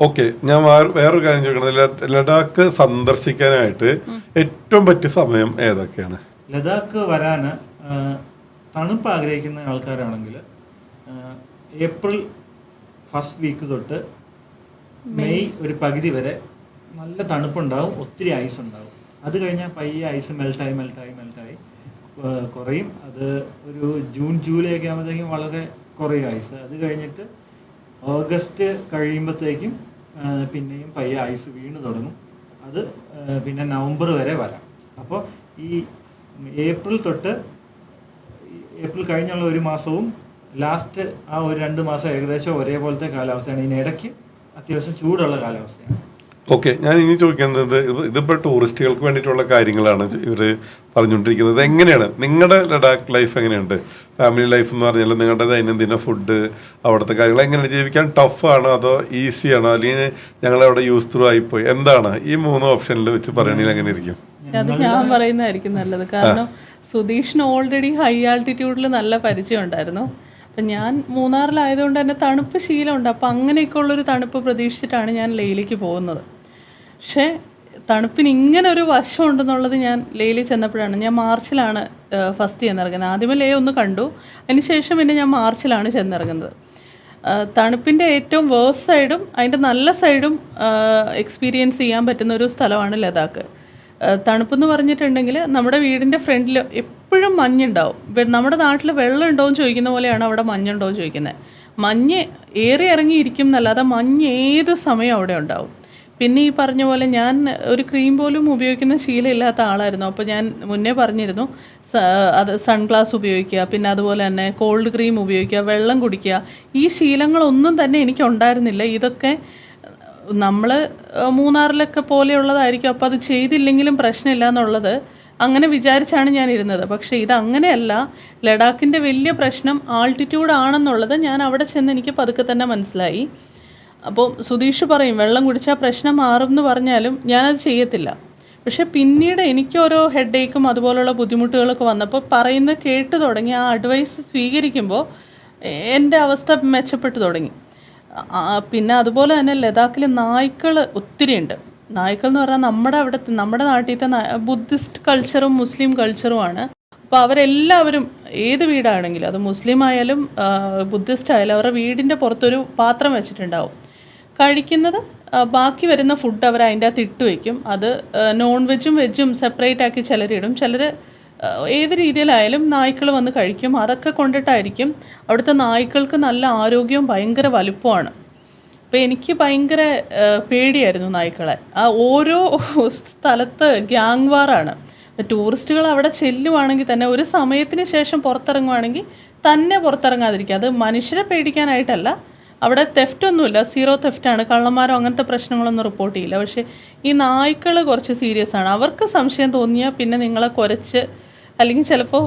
ഓക്കെ ഞാൻ വേറെ- വേറൊരു കാര്യം ചോദിക്കണം ലഡാക്ക് സന്ദർശിക്കാനായിട്ട് ഏറ്റവും പറ്റിയ സമയം ഏതൊക്കെയാണ്? ലഡാക്ക് വരാൻ തണുപ്പ് ആഗ്രഹിക്കുന്ന ആൾക്കാരാണെങ്കിൽ ഏപ്രിൽ ഫസ്റ്റ് വീക്ക് തൊട്ട് മെയ് ഒരു പകുതി വരെ നല്ല തണുപ്പുണ്ടാവും ഒത്തിരി ഐസ് ഉണ്ടാവും. അത് കഴിഞ്ഞാൽ പയ്യെ ഐസ് മെൽട്ടായി മെൽട്ടായി മെൽട്ടായി കുറയും. അത് ഒരു ജൂൺ ജൂലൈ ഒക്കെ ആകുമ്പോഴത്തേക്കും വളരെ കുറയും ഐസ് അത് കഴിഞ്ഞിട്ട് ഓഗസ്റ്റ് കഴിയുമ്പോഴത്തേക്കും പിന്നെയും പയ്യെ ഐസ് വീണ് തുടങ്ങും. അത് പിന്നെ നവംബർ വരെ വരാം. അപ്പോൾ ഈ ഏപ്രിൽ തൊട്ട് ഏപ്രിൽ കഴിഞ്ഞുള്ള ഒരു മാസവും ലാസ്റ്റ് ആ ഒരു രണ്ട് മാസം ഏകദേശം ഒരേപോലത്തെ കാലാവസ്ഥയാണ്. ഇതിനിടയ്ക്ക് അത്യാവശ്യം ചൂടുള്ള കാലാവസ്ഥയാണ്. ഓക്കെ ഞാൻ ഇനി ചോദിക്കുന്നത് ഇത് ഇതിപ്പോൾ ടൂറിസ്റ്റുകൾക്ക് വേണ്ടിയിട്ടുള്ള കാര്യങ്ങളാണ് ഇവർ പറഞ്ഞുകൊണ്ടിരിക്കുന്നത്. എങ്ങനെയാണ്? നിങ്ങളുടെ ലഡാക്ക് ലൈഫ് എങ്ങനെയുണ്ട്? ഫാമിലി ലൈഫ് എന്ന് പറഞ്ഞാൽ നിങ്ങളുടെ ദൈനംദിന ഫുഡ് അവിടുത്തെ കാര്യങ്ങൾ എങ്ങനെയാണ്? ജീവിക്കാൻ ടഫ് ആണോ അതോ ഈസി ആണോ? അല്ലെങ്കിൽ ഞങ്ങൾ അവിടെ യൂസ് ത്രൂ ആയിപ്പോയി. എന്താണ്? ഈ മൂന്ന് ഓപ്ഷനിൽ വെച്ച് പറയുകയാണെങ്കിൽ എങ്ങനെ ഇരിക്കും? അത് ഞാൻ പറയുന്നതായിരിക്കും നല്ലത്. കാരണം സുധീഷിന് ഓൾറെഡി ഹൈ ആൾട്ടിറ്റ്യൂഡിൽ നല്ല പരിചയം ഉണ്ടായിരുന്നു അപ്പം ഞാൻ മൂന്നാറിലായതുകൊണ്ട് തന്നെ തണുപ്പ് ശീലമുണ്ട്. അപ്പം അങ്ങനെയൊക്കെ ഉള്ളൊരു തണുപ്പ് പ്രതീക്ഷിച്ചിട്ടാണ് ഞാൻ ലേയിലേക്ക് പോകുന്നത്. പക്ഷേ തണുപ്പിന് ഇങ്ങനെ ഒരു വശം ഉണ്ടെന്നുള്ളത് ഞാൻ ലേയിൽ ചെന്നപ്പോഴാണ്. ഞാൻ മാർച്ചിലാണ് ഫസ്റ്റ് ചെന്നിറങ്ങുന്നത് ആദ്യമേ ലേ ഒന്ന് കണ്ടു. അതിനുശേഷം പിന്നെ ഞാൻ മാർച്ചിലാണ് ചെന്നിറങ്ങുന്നത്. തണുപ്പിന്റെ ഏറ്റവും വേഴ്സ് സൈഡും അതിന്റെ നല്ല സൈഡും എക്സ്പീരിയൻസ് ചെയ്യാൻ പറ്റുന്ന ഒരു സ്ഥലമാണ് ലഡാക്ക്. തണുപ്പെന്ന് പറഞ്ഞിട്ടുണ്ടെങ്കിൽ നമ്മുടെ വീടിന്റെ ഫ്രണ്ടിൽ എപ്പോഴും മഞ്ഞുണ്ടാവും. നമ്മുടെ നാട്ടിൽ വെള്ളം ഉണ്ടോ എന്ന് ചോദിക്കുന്ന പോലെയാണ് അവിടെ മഞ്ഞുണ്ടോ എന്ന് ചോദിക്കുന്നത് മഞ്ഞ് ഏറി ഇറങ്ങിയിരിക്കും എന്നല്ലാതെ മഞ്ഞ് ഏത് സമയം അവിടെ ഉണ്ടാവും. പിന്നെ ഈ പറഞ്ഞ പോലെ ഞാൻ ഒരു ക്രീം പോലും ഉപയോഗിക്കുന്ന ശീലമില്ലാത്ത ആളായിരുന്നു. അപ്പോൾ ഞാൻ മുന്നേ പറഞ്ഞിരുന്നു അത് സൺഗ്ലാസ് ഉപയോഗിക്കുക പിന്നെ അതുപോലെ തന്നെ കോൾഡ് ക്രീം ഉപയോഗിക്കുക വെള്ളം കുടിക്കുക. ഈ ശീലങ്ങളൊന്നും തന്നെ എനിക്ക് ഉണ്ടായിരുന്നില്ല. ഇതൊക്കെ നമ്മൾ മൂന്നാറിലൊക്കെ പോലെയുള്ളതായിരിക്കും. അപ്പോൾ അത് ചെയ്തില്ലെങ്കിലും പ്രശ്നമില്ല എന്നുള്ളത് അങ്ങനെ വിചാരിച്ചാണ് ഞാൻ ഇരുന്നത് പക്ഷേ ഇത് അങ്ങനെയല്ല ലഡാക്കിന്റെ വലിയ പ്രശ്നം ആൾട്ടിറ്റ്യൂഡ് ആണെന്നുള്ളത് ഞാൻ അവിടെ ചെന്ന് എനിക്ക് പതുക്കെ തന്നെ മനസ്സിലായി. അപ്പോൾ സുധീഷ് പറയും വെള്ളം കുടിച്ചാൽ പ്രശ്നം മാറും എന്ന് പറഞ്ഞാലും ഞാനത് ചെയ്യത്തില്ല. പക്ഷെ പിന്നീട് എനിക്ക് ഓരോ ഹെഡേക്കും അതുപോലുള്ള ബുദ്ധിമുട്ടുകളൊക്കെ വന്നപ്പോൾ പറയുന്നത് കേട്ട് തുടങ്ങി ആ അഡ്വൈസ് സ്വീകരിക്കുമ്പോൾ എന്റെ അവസ്ഥ മെച്ചപ്പെട്ടു തുടങ്ങി. പിന്നെ അതുപോലെ തന്നെ ലഡാക്കിൽ നായ്ക്കൾ ഒത്തിരി ഉണ്ട് നായ്ക്കൾ എന്ന് പറഞ്ഞാൽ നമ്മുടെ അവിടെ നമ്മുടെ നാട്ടിലത്തെ ബുദ്ധിസ്റ്റ് കൾച്ചറും മുസ്ലിം കൾച്ചറുമാണ് അപ്പോൾ അവരെല്ലാവരും ഏത് വീടാണെങ്കിലും അത് മുസ്ലിം ആയാലും ബുദ്ധിസ്റ്റ് ആയാലും അവരുടെ വീടിന്റെ പുറത്തൊരു പാത്രം വെച്ചിട്ടുണ്ടാവും. കഴിക്കുന്നത് ബാക്കി വരുന്ന ഫുഡ് അവർ അതിന്റെ അകത്ത് ഇട്ട് വയ്ക്കും അത് നോൺ വെജും വെജും സെപ്പറേറ്റ് ആക്കി ചിലരിടും ചിലർ ഏത് രീതിയിലായാലും നായ്ക്കൾ വന്ന് കഴിക്കും. അതൊക്കെ കൊണ്ടിട്ടായിരിക്കും. അവിടുത്തെ നായ്ക്കൾക്ക് നല്ല ആരോഗ്യവും ഭയങ്കര വലുപ്പമാണ്. അപ്പോൾ എനിക്ക് ഭയങ്കര പേടിയായിരുന്നു നായ്ക്കളെ. ആ ഓരോ സ്ഥലത്ത് ഗ്യാങ് വാറാണ് ടൂറിസ്റ്റുകൾ അവിടെ ചെല്ലുവാണെങ്കിൽ തന്നെ ഒരു സമയത്തിന് ശേഷം പുറത്തിറങ്ങുവാണെങ്കിൽ തന്നെ പുറത്തിറങ്ങാതിരിക്കുക. അത് മനുഷ്യരെ പേടിക്കാനായിട്ടല്ല. അവിടെ തെഫ്റ്റ് ഒന്നുമില്ല. സീറോ തെഫ്റ്റാണ് കള്ളന്മാരോ അങ്ങനത്തെ പ്രശ്നങ്ങളൊന്നും റിപ്പോർട്ട് ചെയ്യില്ല. പക്ഷേ ഈ നായ്ക്കൾ കുറച്ച് സീരിയസ് ആണ്. അവർക്ക് സംശയം തോന്നിയാൽ പിന്നെ നിങ്ങളെ കുരച്ച് അല്ലെങ്കിൽ ചിലപ്പോൾ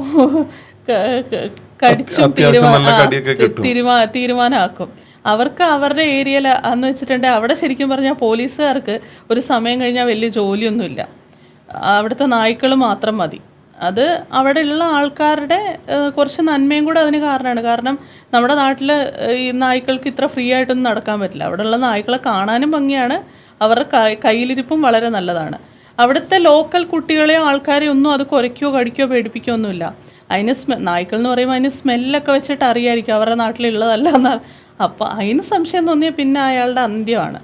കടിച്ചും തീരുമാനം തീരുമാനമാക്കും അവർക്ക് അവരുടെ ഏരിയയിൽ എന്ന് വെച്ചിട്ടുണ്ടെങ്കിൽ അവിടെ ശരിക്കും പറഞ്ഞാൽ പോലീസുകാർക്ക് ഒരു സമയം കഴിഞ്ഞാൽ വലിയ ജോലിയൊന്നുമില്ല. അവിടുത്തെ നായ്ക്കൾ മാത്രം മതി. അത് അവിടെയുള്ള ആൾക്കാരുടെ കുറച്ച് നന്മയും കൂടെ അതിന് കാരണമാണ്. കാരണം നമ്മുടെ നാട്ടിൽ ഈ നായ്ക്കൾക്ക് ഇത്ര ഫ്രീ ആയിട്ടൊന്നും നടക്കാൻ പറ്റില്ല. അവിടെയുള്ള നായ്ക്കളെ കാണാനും ഭംഗിയാണ്. അവരുടെ കയ്യിലിരിപ്പും വളരെ നല്ലതാണ്. അവിടുത്തെ ലോക്കൽ കുട്ടികളെയോ ആൾക്കാരെയോ ഒന്നും അത് കുരയ്ക്കോ കടിക്കോ പേടിപ്പിക്കുകയോ ഒന്നുമില്ല അതിന് സ്മെ നായ്ക്കൾ എന്ന് പറയുമ്പോൾ അതിന് സ്മെല്ലൊക്കെ വെച്ചിട്ട് അറിയായിരിക്കും. അവരുടെ നാട്ടിലുള്ളതല്ല എന്ന് അപ്പോൾ അതിന് സംശയം തോന്നിയ പിന്നെ അയാളുടെ അന്ത്യമാണ്.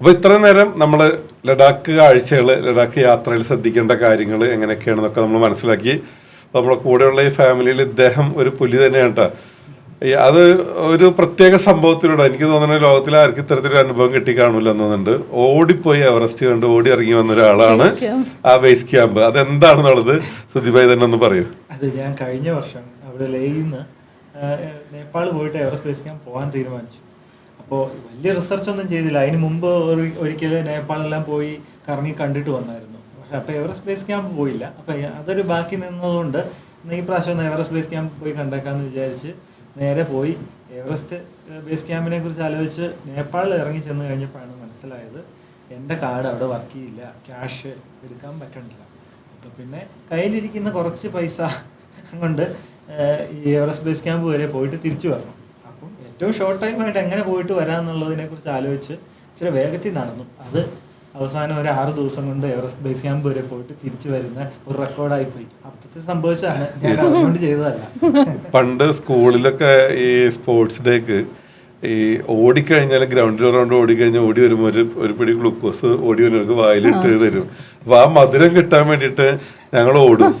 അപ്പൊ ഇത്രയും നേരം നമ്മൾ ലഡാക്ക് കാഴ്ചകൾ ലഡാക്ക് യാത്രയിൽ ശ്രദ്ധിക്കേണ്ട കാര്യങ്ങൾ എങ്ങനെയൊക്കെയാണെന്നൊക്കെ നമ്മൾ മനസ്സിലാക്കി. നമ്മുടെ കൂടെയുള്ള ഈ ഫാമിലിയിൽ ഇദ്ദേഹം ഒരു പുലി തന്നെയാണ് കേട്ടോ അത് ഒരു പ്രത്യേക സംഭവത്തിലൂടെ എനിക്ക് തോന്നുന്നത് ലോകത്തിൽ ആർക്കും ഇത്തരത്തിലൊരു അനുഭവം കിട്ടി കാണില്ല എന്നുണ്ട് തോന്നുന്നുണ്ട്. ഓടിപ്പോയി എവറസ്റ്റ് കണ്ട് ഓടി ഇറങ്ങി വന്ന ഒരാളാണ് ആ ബേസ് ക്യാമ്പ് അതെന്താണെന്നുള്ളത് സുധിബായി തന്നെ ഒന്ന് പറയൂ. അത് ഞാൻ കഴിഞ്ഞ വർഷം അവിടെ ലേയിൽ നിന്ന് നേപ്പാൾ പോയിട്ട് എവറസ്റ്റ് ബേസ് ക്യാമ്പ് പോകാൻ തീരുമാനിച്ചു. അപ്പോൾ വലിയ റിസർച്ച് ഒന്നും ചെയ്തില്ല. അതിന് മുമ്പ് ഒരു ഒരിക്കൽ നേപ്പാളെല്ലാം പോയി കറങ്ങി കണ്ടിട്ട് വന്നായിരുന്നു. പക്ഷെ അപ്പോൾ എവറസ്റ്റ് ബേസ് ക്യാമ്പ് പോയില്ല. അപ്പോൾ അതൊരു ബാക്കി നിന്നതുകൊണ്ട് ഈ പ്രാവശ്യം ഒന്ന് ബേസ് ക്യാമ്പ് പോയി കണ്ടേക്കാമെന്ന് വിചാരിച്ച് നേരെ പോയി എവറസ്റ്റ് ബേസ് ക്യാമ്പിനെ കുറിച്ച് ആലോചിച്ച് നേപ്പാളിൽ ഇറങ്ങി ചെന്ന് കഴിഞ്ഞപ്പോഴാണ് മനസ്സിലായത് എന്റെ കാർഡ് അവിടെ വർക്ക് ചെയ്യില്ല. ക്യാഷ് എടുക്കാൻ പറ്റണില്ല. അപ്പോൾ പിന്നെ കയ്യിലിരിക്കുന്ന കുറച്ച് പൈസ കൊണ്ട് ഈ എവറസ്റ്റ് ബേസ് ക്യാമ്പ് വരെ പോയിട്ട് തിരിച്ചു വരണം. അപ്പം ഏറ്റവും ഷോർട്ട് ടൈം ആയിട്ട് എങ്ങനെ പോയിട്ട് വരാമെന്നുള്ളതിനെ കുറിച്ച് ആലോചിച്ച് ഇച്ചിരി വേഗത്തിൽ നടന്നു. അത് അവസാനം ഒരു ആറ് ദിവസം കൊണ്ട് എവറസ്റ്റ് ബേസ് ക്യാമ്പ് വരെ പോയിട്ട് തിരിച്ചു വരുന്ന ഒരു റെക്കോർഡായി പോയി. അപ്പത്തെ സംഭവിച്ചതാണ്. ഞാൻ അതുകൊണ്ട് ചെയ്തതല്ല. പണ്ട് സ്കൂളിലൊക്കെ ഈ സ്പോർട്സ് ഡേക്ക് ഈ ഓടിക്കഴിഞ്ഞാൽ ഗ്രൗണ്ടിൽ റൗണ്ട് ഓടിക്കഴിഞ്ഞാൽ ഓടി വരുമ്പോൾ ഒരു ഒരു പിടി ഗ്ലൂക്കോസ് ഓടി വരുന്നവർക്ക് വായിലിട്ട് തരും. അപ്പൊ ആ മധുരം കിട്ടാൻ വേണ്ടിയിട്ട് ഞങ്ങൾ ഓടും.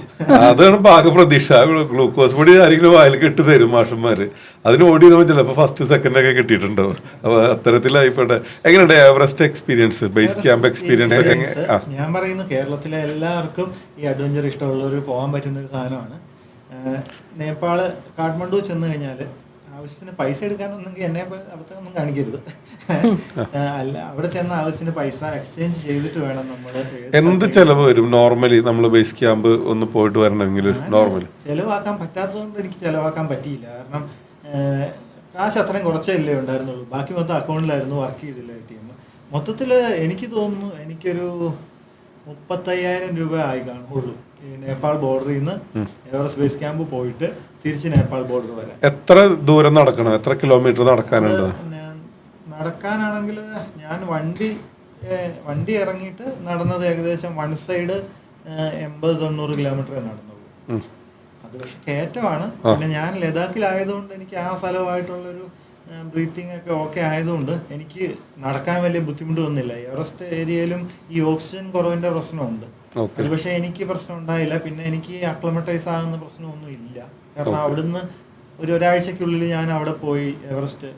അതാണ് പാകപ്രതീക്ഷ ഗ്ലൂക്കോസ് പൊടി ആരെങ്കിലും വായിലേക്ക് ഇട്ട് തരും മാഷന്മാര്. അതിന് ഓടി നമ്മൾ ചിലപ്പോൾ ഫസ്റ്റ് സെക്കൻഡ് ഒക്കെ കിട്ടിയിട്ടുണ്ടാവും. അപ്പൊ അത്തരത്തിലായിപ്പോട്ടെ എങ്ങനെയുണ്ട് Everest experience base camp experience ഒക്കെ ഞാൻ പറയുന്നു കേരളത്തിലെ എല്ലാവർക്കും ഈ അഡ്വഞ്ചർ ഇഷ്ടമുള്ളവർ പോകാൻ പറ്റുന്ന ഒരു സാധനമാണ്. നേപ്പാൾ കാഠ്മണ്ഡു ചെന്ന് കഴിഞ്ഞാൽ ആവശ്യത്തിന് പൈസ എടുക്കാനൊന്നെങ്കിൽ എന്നെ അബദ്ധമൊന്നും കാണിക്കരുത്. അല്ല അവിടെ ചെന്ന ആവശ്യത്തിന് പൈസ എക്സ്ചേഞ്ച് ചെയ്തിട്ട് വേണം നമ്മൾ എന്ത് ചെലവ് വരും? നോർമലി നമ്മൾ ബേസ് ക്യാമ്പ് ഒന്ന് പോയിട്ട് വരണമെങ്കിൽ നോർമലി ചെലവാക്കാൻ പറ്റാത്തതുകൊണ്ട് എനിക്ക് ചെലവാക്കാൻ പറ്റിയില്ല. കാരണം കാശ് അത്രയും കുറച്ചേ അല്ലേ ഉണ്ടായിരുന്നുള്ളൂ. ബാക്കി മൊത്തം അക്കൗണ്ടിലായിരുന്നു വർക്ക് ചെയ്തില്ല എ ടി എം മൊത്തത്തിൽ എനിക്ക് തോന്നുന്നു എനിക്കൊരു മുപ്പത്തയ്യായിരം രൂപ ആയി കാണുള്ളൂ നേപ്പാൾ ബോർഡറിൽ നിന്ന് എവറസ്റ്റ് ബേസ് ക്യാമ്പ് പോയിട്ട് തിരിച്ച് നേപ്പാൾ ബോർഡർ വരെ. എത്ര ദൂരം നടക്കണം? എത്ര കിലോമീറ്റർ നടക്കാനുണ്ട്? നടക്കാനാണെങ്കിൽ ഞാൻ വണ്ടി വണ്ടി ഇറങ്ങിയിട്ട് നടന്നത് ഏകദേശം വൺ സൈഡ് എൺപത് തൊണ്ണൂറ് കിലോമീറ്ററേ നടന്നുള്ളൂ. അത് പക്ഷെ കയറ്റമാണ്. പിന്നെ ഞാൻ ലഡാക്കിലായതുകൊണ്ട് എനിക്ക് ആ സ്ഥലമായിട്ടുള്ളൊരു ബ്രീത്തിങ് ഒക്കെ ഓക്കെ ആയതുകൊണ്ട് എനിക്ക് നടക്കാൻ വലിയ ബുദ്ധിമുട്ട് വന്നില്ല. എവറസ്റ്റ് ഏരിയയിലും ഈ ഓക്സിജൻ കുറവിന്റെ പ്രശ്നമുണ്ട്. അത് പക്ഷേ എനിക്ക് പ്രശ്നം ഉണ്ടായില്ല. പിന്നെ എനിക്ക് അക്ലമറ്റൈസ് ആകുന്ന പ്രശ്നമൊന്നും ഇല്ല. കാരണം. അവിടുന്ന് ഒരു ഒരാഴ്ചക്കുള്ളിൽ ഞാൻ അവിടെ പോയി എവറസ്റ്റ്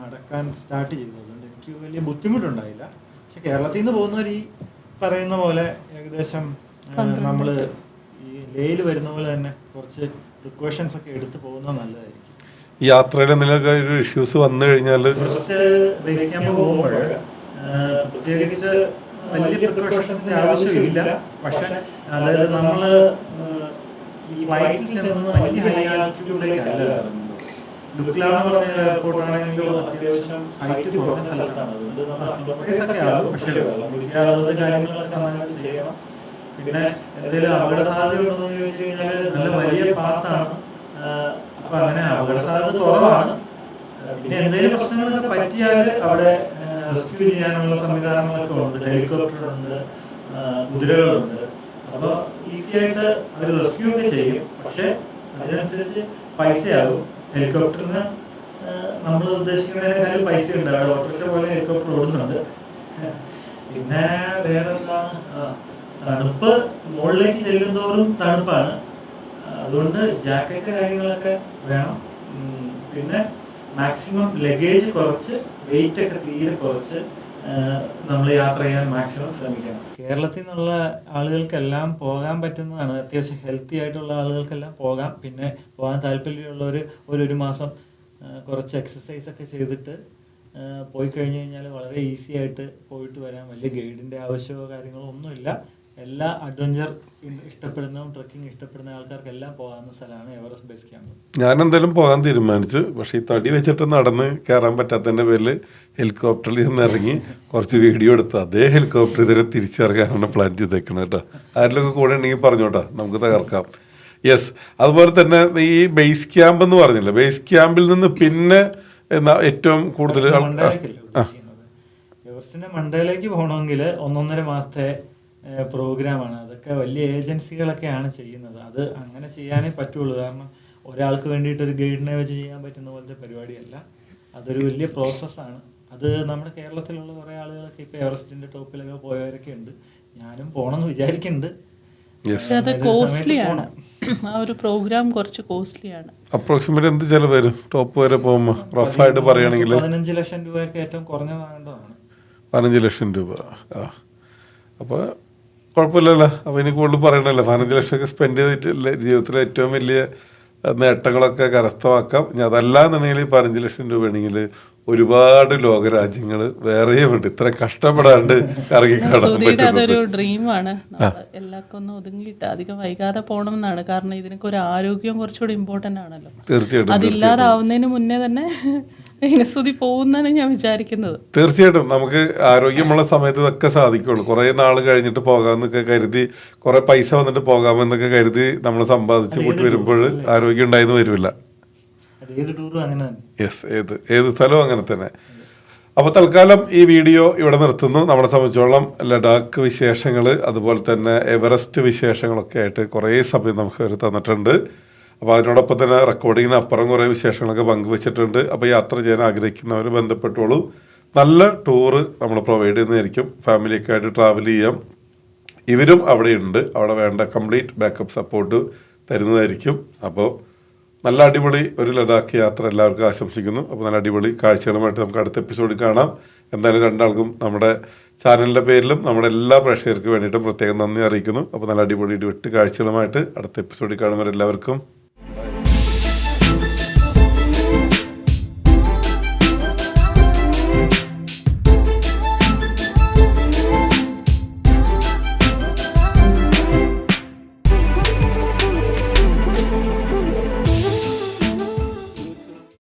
നടക്കാൻ സ്റ്റാർട്ട് ചെയ്തു അതുകൊണ്ട് എനിക്ക് വലിയ ബുദ്ധിമുട്ടുണ്ടായില്ല. പക്ഷെ കേരളത്തിൽ നിന്ന് പോകുന്നവർ ഈ പറയുന്ന പോലെ ഏകദേശം. നമ്മൾ ഈ ലേയിൽ വരുന്ന പോലെ തന്നെ കുറച്ച് പ്രിക്കോഷൻസ് ഒക്കെ എടുത്ത് പോകുന്നത് നല്ലതായിരിക്കും. യാത്രയുടെ യാത്രയിൽ എന്തെങ്കിലുമൊക്കെ ഒരു ഇഷ്യൂസ് വന്നു കഴിഞ്ഞാൽ പ്രത്യേകിച്ച് വലിയ പ്രിക്കോഷൻസിന്റെ ആവശ്യമില്ല. പക്ഷെ അതായത് നമ്മൾ ഈ ഫ്ലൈറ്റിൽ ചെന്ന് വലിയ ഹൈ ആൾട്ടിറ്റ്യൂഡിലേക്ക് അല്ല. ഡുക്ലാന്ന് പറഞ്ഞ എയർപോർട്ടാണെങ്കിലും അത്യാവശ്യം ഹൈറ്റ് കുറഞ്ഞ സ്ഥലത്താണ്. അതുകൊണ്ട് നമ്മൾ ഒക്കെ ആകും. പക്ഷേ വെള്ളം കുടിക്കാതെ കാര്യങ്ങളൊക്കെ നന്നായിട്ട് ചെയ്യണം. പിന്നെ എന്തെങ്കിലും അപകട സാധ്യത ഉണ്ടോ എന്ന് ചോദിച്ചു കഴിഞ്ഞാൽ നല്ല വലിയ പാത്താണ്. അപ്പൊ അങ്ങനെ അപകട സാധ്യത കുറവാണ് പിന്നെ എന്തെങ്കിലും പ്രശ്നങ്ങളൊക്കെ പറ്റിയാൽ അവിടെ റെസ്ക്യൂ ചെയ്യാനുള്ള സംവിധാനങ്ങളൊക്കെ ഉണ്ട് ഹെലികോപ്റ്റർ ഉണ്ട് കുതിരകളുണ്ട്. അപ്പോൾ ഈസി ആയിട്ട് അവർ റെസ്ക്യൂ ഒക്കെ ചെയ്യും. പക്ഷെ അതിനനുസരിച്ച് പൈസയാകും. ഹെലികോപ്റ്ററിന് നമ്മൾ ഉദ്ദേശിക്കുന്നതിനേക്കാൾ പൈസ ഉണ്ട്. അവിടെ ഓട്ടോറിക്ഷ പോലെ ഹെലികോപ്റ്റർ ഓടുന്നുണ്ട്. പിന്നെ വേറെ എന്താണ് ആ, തണുപ്പ് മുകളിലേക്ക് ചെല്ലുന്തോറും തണുപ്പാണ്. അതുകൊണ്ട് ജാക്കറ്റ് കാര്യങ്ങളൊക്കെ വേണം. പിന്നെ മാക്സിമം ലഗേജ് കുറച്ച് വെയിറ്റ് ഒക്കെ തീരെ കുറച്ച് നമ്മൾ യാത്ര ചെയ്യാൻ മാക്സിമം ശ്രമിക്കണം. കേരളത്തിൽ നിന്നുള്ള ആളുകൾക്കെല്ലാം പോകാൻ പറ്റുന്നതാണ്. അത്യാവശ്യം ഹെൽത്തി ആയിട്ടുള്ള ആളുകൾക്കെല്ലാം പോകാം. പിന്നെ പോകാൻ താല്പര്യമുള്ളവർ ഒരു ഒരു മാസം കുറച്ച് എക്സസൈസ് ഒക്കെ ചെയ്തിട്ട് പോയി കഴിഞ്ഞു കഴിഞ്ഞാൽ വളരെ ഈസി ആയിട്ട് പോയിട്ട് വരാം വലിയ ഗൈഡിന്റെ ആവശ്യമോ കാര്യങ്ങളോ ഒന്നുമില്ല. എല്ലാ അഡ്വഞ്ചർ ഇഷ്ടപ്പെടുന്ന ട്രക്കിംഗ് ഇഷ്ടപ്പെടുന്ന ആൾക്കാർക്കെല്ലാം പോകാവുന്ന സ്ഥലമാണ് എവറസ്റ്റ് ബേസ് ക്യാമ്പ്. ഞാൻ എന്തായാലും പോകാൻ തീരുമാനിച്ചു. പക്ഷേ ഈ തടി വെച്ചിട്ട് നടന്ന് കയറാൻ പറ്റാത്തതിന്റെ പേരിൽ ഹെലികോപ്റ്ററിൽ നിന്ന് ഇറങ്ങി കുറച്ച് വീഡിയോ എടുത്ത്. അതേ ഹെലികോപ്റ്റർ ഇതിനെ തിരിച്ചിറങ്ങാനാണ് പ്ലാൻ ചെയ്തേക്കുന്നത് കേട്ടോ. ആരിലൊക്കെ കൂടെ ഉണ്ടെങ്കിൽ പറഞ്ഞോട്ടാ. നമുക്ക് തകർക്കാം. യെസ് അതുപോലെ തന്നെ ഈ ബേസ് ക്യാമ്പ് എന്ന് പറഞ്ഞില്ല? ബേസ് ക്യാമ്പിൽ നിന്ന് പിന്നെ എന്നാ ഏറ്റവും കൂടുതൽ? എവറസ്റ്റിന്റെ മണ്ടയിലേക്ക് പോകണമെങ്കിൽ ഒന്നൊന്നര മാസത്തെ പ്രോഗ്രാമാണ്. അതൊക്കെ വലിയ ഏജൻസികളൊക്കെയാണ് ചെയ്യുന്നത്. അത് അങ്ങനെ ചെയ്യാനേ പറ്റുള്ളൂ. കാരണം ഒരാൾക്ക് വേണ്ടിയിട്ട് ഒരു ഗൈഡിനെ വെച്ച് ചെയ്യാൻ പറ്റുന്ന പോലത്തെ പരിപാടിയല്ല. അതൊരു വലിയ പ്രോസസ്സാണ്. അത് നമ്മുടെ കേരളത്തിലുള്ള കുറേ ആളുകളൊക്കെ ഇപ്പോൾ എവറസ്റ്റിന്റെ ടോപ്പിലൊക്കെ പോയവരൊക്കെ ഉണ്ട്. ഞാനും പോകണം എന്ന് വിചാരിക്കുന്നുണ്ട് അത് കോസ്റ്റ്ലി ആണ് ആ ഒരു പ്രോഗ്രാം കുറച്ച് കോസ്റ്റ്ലി ആണ് അപ്രോക്സിമേറ്റ് എന്ത് ചിലവ് വരും? ടോപ്പ് വരെ പോകുമ്പോൾ റഫായിട്ട് പറയുകയാണെങ്കിൽ പതിനഞ്ച് ലക്ഷം രൂപയൊക്കെ ഏറ്റവും കുറഞ്ഞതാകേണ്ടതാണ്. പതിനഞ്ച് ലക്ഷം രൂപ. ആ. അപ്പോൾ കുഴപ്പമില്ലല്ലോ. അപ്പോൾ ഇനി കൂടുതൽ പറയണല്ലോ. പതിനഞ്ച് ലക്ഷമൊക്കെ സ്പെൻഡ് ചെയ്തിട്ടില്ല? ജീവിതത്തിലെ ഏറ്റവും വലിയ നേട്ടങ്ങളൊക്കെ കരസ്ഥമാക്കാം. ഇനി അതല്ലാന്നുണ്ടെങ്കിൽ പതിനഞ്ച് ലക്ഷം രൂപ ആണെങ്കിൽ ഒരുപാട് ലോകരാജ്യങ്ങൾ വേറെയും ഉണ്ട്. ഇത്ര കഷ്ടപ്പെടാണ്ട് അതൊരു ഡ്രീമാണ് എല്ലാവർക്കും ഒന്ന് ഒതുങ്ങിയിട്ട് അധികം വൈകാതെ പോകണം എന്നാണ് കാരണം ഇതിനൊക്കെ ഒരു ആരോഗ്യം കുറച്ചുകൂടി ഇമ്പോർട്ടന്റ് ആണല്ലോ. തീർച്ചയായിട്ടും അതില്ലാതാവുന്നതിന് മുന്നേ തന്നെ സുധി പോകുന്നാണ് ഞാൻ വിചാരിക്കുന്നത്. തീർച്ചയായിട്ടും നമുക്ക് ആരോഗ്യമുള്ള സമയത്ത് ഇതൊക്കെ സാധിക്കുള്ളൂ. കുറേ നാൾ കഴിഞ്ഞിട്ട് പോകാമെന്നൊക്കെ കരുതി കുറേ പൈസ വന്നിട്ട് പോകാമെന്നൊക്കെ കരുതി നമ്മൾ സമ്പാദിച്ച് കൂട്ടി വരുമ്പോൾ ആരോഗ്യം ഉണ്ടായെന്ന് വരില്ല. യെസ് ഏത് ഏത് സ്ഥലവും അങ്ങനെ തന്നെ. അപ്പോൾ തൽക്കാലം ഈ വീഡിയോ ഇവിടെ നിർത്തുന്നു. നമ്മളെ സംബന്ധിച്ചോളം ലഡാക്ക് വിശേഷങ്ങൾ അതുപോലെ തന്നെ എവറസ്റ്റ് വിശേഷങ്ങളൊക്കെ ആയിട്ട് കുറേ സമയം നമുക്ക് അവർ തന്നിട്ടുണ്ട്. അപ്പോൾ അതിനോടൊപ്പം തന്നെ റെക്കോർഡിങ്ങിന് അപ്പുറം കുറേ വിശേഷങ്ങളൊക്കെ പങ്കുവച്ചിട്ടുണ്ട്. അപ്പോൾ യാത്ര ചെയ്യാൻ ആഗ്രഹിക്കുന്നവർ ബന്ധപ്പെട്ടോളൂ. നല്ല ടൂറ് നമ്മൾ പ്രൊവൈഡ് ചെയ്യുന്നതായിരിക്കും. ഫാമിലിയൊക്കെ ആയിട്ട് ട്രാവൽ ചെയ്യാം. ഇവരും അവിടെ ഉണ്ട്. അവിടെ വേണ്ട കംപ്ലീറ്റ് ബാക്കപ്പ് സപ്പോർട്ട് തരുന്നതായിരിക്കും. അപ്പോൾ നല്ല അടിപൊളി ഒരു ലഡാക്ക് യാത്ര എല്ലാവർക്കും ആശംസിക്കുന്നു. അപ്പോൾ നല്ല അടിപൊളി കാഴ്ചകളുമായിട്ട് നമുക്ക് അടുത്ത എപ്പിസോഡിൽ കാണാം. എന്തായാലും രണ്ടാൾക്കും നമ്മുടെ ചാനലിന്റെ പേരിലും നമ്മുടെ എല്ലാ പ്രേക്ഷകർക്കും വേണ്ടിയിട്ടും പ്രത്യേകം നന്ദി അറിയിക്കുന്നു. അപ്പോൾ നല്ല അടിപൊളി ഇടിവെട്ട് കാഴ്ചകളുമായിട്ട് അടുത്ത എപ്പിസോഡിൽ കാണുന്നവരെല്ലാവർക്കും